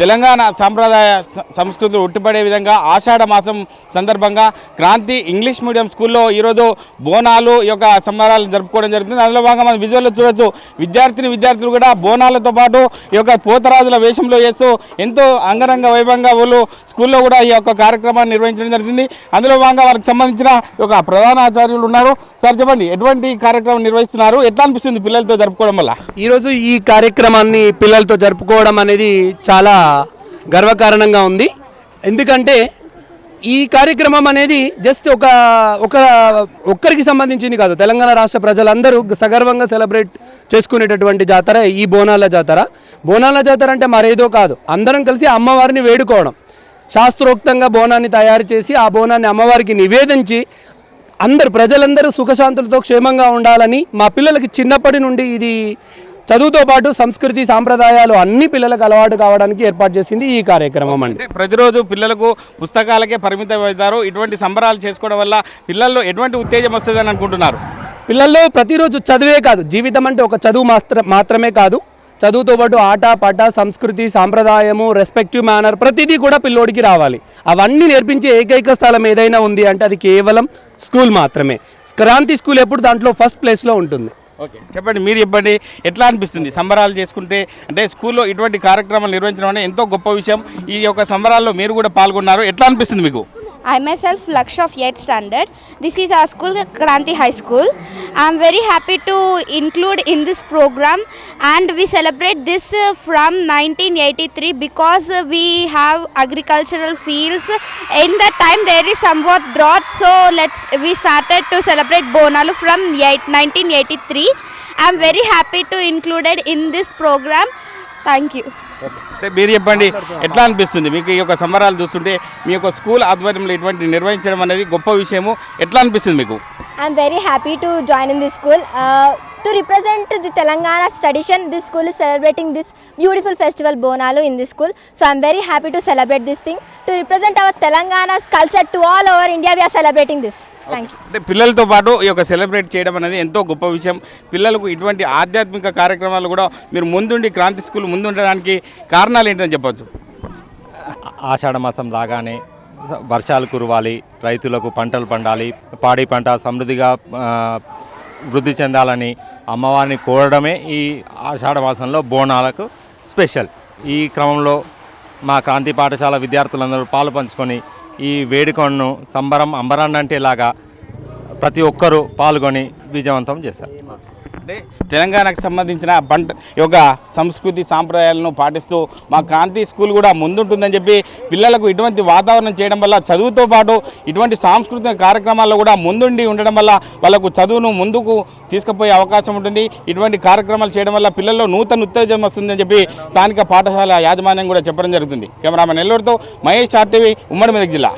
తెలంగాణ సాంప్రదాయ సంస్కృతులు ఉట్టిపడే విధంగా ఆషాఢ మాసం సందర్భంగా క్రాంతి ఇంగ్లీష్ మీడియం స్కూల్లో ఈరోజు బోనాలు ఈ యొక్క సంబరాలు జరుపుకోవడం జరుగుతుంది. అందులో భాగంగా మనం విజువల్లో చూడొచ్చు విద్యార్థిని విద్యార్థులు కూడా బోనాలతో పాటు ఈ యొక్క పోతరాజుల వేషంలో చేస్తూ ఎంతో అంగరంగ వైభవంగా వాళ్ళు స్కూల్లో కూడా ఈ యొక్క కార్యక్రమాన్ని నిర్వహించడం జరిగింది అందులో భాగంగా వారికి సంబంధించిన ఒక ప్రధాన ఆచార్యులు ఉన్నారు. సార్ చెప్పండి ఎటువంటి కార్యక్రమం నిర్వహిస్తున్నారు? ఎట్లా అనిపిస్తుంది పిల్లలతో జరుపుకోవడం వల్ల? ఈరోజు ఈ కార్యక్రమాన్ని పిల్లలతో జరుపుకోవడం అనేది చాలా గర్వకారణంగా ఉంది. ఎందుకంటే ఈ కార్యక్రమం అనేది జస్ట్ ఒక ఒక ఒక్కరికి సంబంధించింది కాదు. తెలంగాణ రాష్ట్ర ప్రజలందరూ సగర్వంగా సెలబ్రేట్ చేసుకునేటటువంటి జాతర ఈ బోనాల జాతర. బోనాల జాతర అంటే మరేదో కాదు. అందరం కలిసి అమ్మవారిని వేడుకోవడం. శాస్త్రోక్తంగా బోనాన్ని తయారు చేసి ఆ బోనాన్ని అమ్మవారికి నివేదించి అందరు ప్రజలందరూ సుఖశాంతులతో క్షేమంగా ఉండాలని మా పిల్లలకి చిన్నప్పటి నుండి ఇది చదువుతో పాటు సంస్కృతి సాంప్రదాయాలు అన్ని పిల్లలకు అలవాటు కావడానికి ఏర్పాటు చేసింది ఈ కార్యక్రమం అండి. ప్రతిరోజు పిల్లలకు పుస్తకాలకే పరిమితం అవుతారు. ఇటువంటి సంబరాలు చేసుకోవడం వల్ల పిల్లల్లో ఎటువంటి ఉత్తేజం వస్తుందని అనుకుంటున్నారు? పిల్లల్లో ప్రతిరోజు చదువే కాదు. జీవితం అంటే ఒక చదువు మాత్ర మాత్రమే కాదు. చదువుతో పాటు ఆట పట సంస్కృతి సాంప్రదాయము రెస్పెక్టివ్ మేనర్ ప్రతిదీ కూడా పిల్లోడికి రావాలి. అవన్నీ నేర్పించే ఏకైక స్థలం ఏదైనా ఉంది అంటే అది కేవలం స్కూల్ మాత్రమే. క్రాంతి స్కూల్ ఎప్పుడు దాంట్లో ఫస్ట్ ప్లేస్లో ఉంటుంది. ఓకే. చెప్పండి మీరు చెప్పండి ఎట్లా అనిపిస్తుంది? సంబరాలు చేసుకుంటే అంటే స్కూల్లో ఇటువంటి కార్యక్రమాలు నిర్వహించడం అనేది ఎంతో గొప్ప విషయం. ఈ యొక్క సంబరాల్లో మీరు కూడా పాల్గొన్నారు. ఎట్లా అనిపిస్తుంది మీకు? I myself Laksh of 8th standard. This is our school Kranti High School. I am very happy to include in this program and we celebrate this uh, from 1983 because uh, we have agricultural fields. In that time there is somewhat drought so let's we started to celebrate Bonalu from eight- 1983. I am very happy to included in this program. Thank you. అంటే మీరు చెప్పండి ఎట్లా అనిపిస్తుంది? మీకు ఈ యొక్క సంబరాలు చూస్తుంటే మీ యొక్క స్కూల్ ఆధ్వర్యంలో ఇటువంటి నిర్వహించడం అనేది గొప్ప విషయము. ఎట్లా అనిపిస్తుంది మీకు? I'm very happy to join in the school to represent the Telangana tradition this school celebrating this beautiful festival Bonalu in this school so I'm very happy to celebrate this thing to represent our Telangana culture to all over India we are celebrating this thank అంటే పిల్లలతో పాటు ఈ యొక్క celebrate చేయడం అనేది ఎంతో గొప్ప విషయం. పిల్లలకు ఇటువంటి ఆధ్యాత్మిక కార్యక్రమాలు కూడా మీరు ముందుండి క్రాంతి స్కూల్ ముందుండడానికి కారణాలు ఏంటని చెప్పచ్చు? ఆషాఢ మాసం రాగానే వర్షాలు కురవాలి రైతులకు పంటలు పండాలి పాడి పంట సమృద్ధిగా వృద్ధి చెందాలని అమ్మవారిని కోరడమే ఈ ఆషాఢమాసంలో బోనాలకు స్పెషల్. ఈ క్రమంలో మా క్రాంతి పాఠశాల విద్యార్థులందరూ పాలు పంచుకొని ఈ వేడుకను సంబరం అంబరాన్ని అంటే లాగా ప్రతి ఒక్కరూ పాల్గొని విజయవంతం చేశారు. తెలంగాణకు సంబంధించిన పంట యొక్క సంస్కృతి సాంప్రదాయాలను పాటిస్తూ మా కాంతి స్కూల్ కూడా ముందుంటుందని చెప్పి పిల్లలకు ఇటువంటి వాతావరణం చేయడం వల్ల చదువుతో పాటు ఇటువంటి సాంస్కృతిక కార్యక్రమాల్లో కూడా ముందుండి ఉండడం వల్ల వాళ్ళకు చదువును ముందుకు తీసుకుపోయే అవకాశం ఉంటుంది. ఇటువంటి కార్యక్రమాలు చేయడం వల్ల పిల్లల్లో నూతన ఉత్తేజం వస్తుందని చెప్పి స్థానిక పాఠశాల యాజమాన్యం కూడా చెప్పడం జరుగుతుంది. కెమెరామెన్ నెల్లూరుతో మహేష్ ఆర్టీవీ ఉమ్మడి మెదక్ జిల్లా.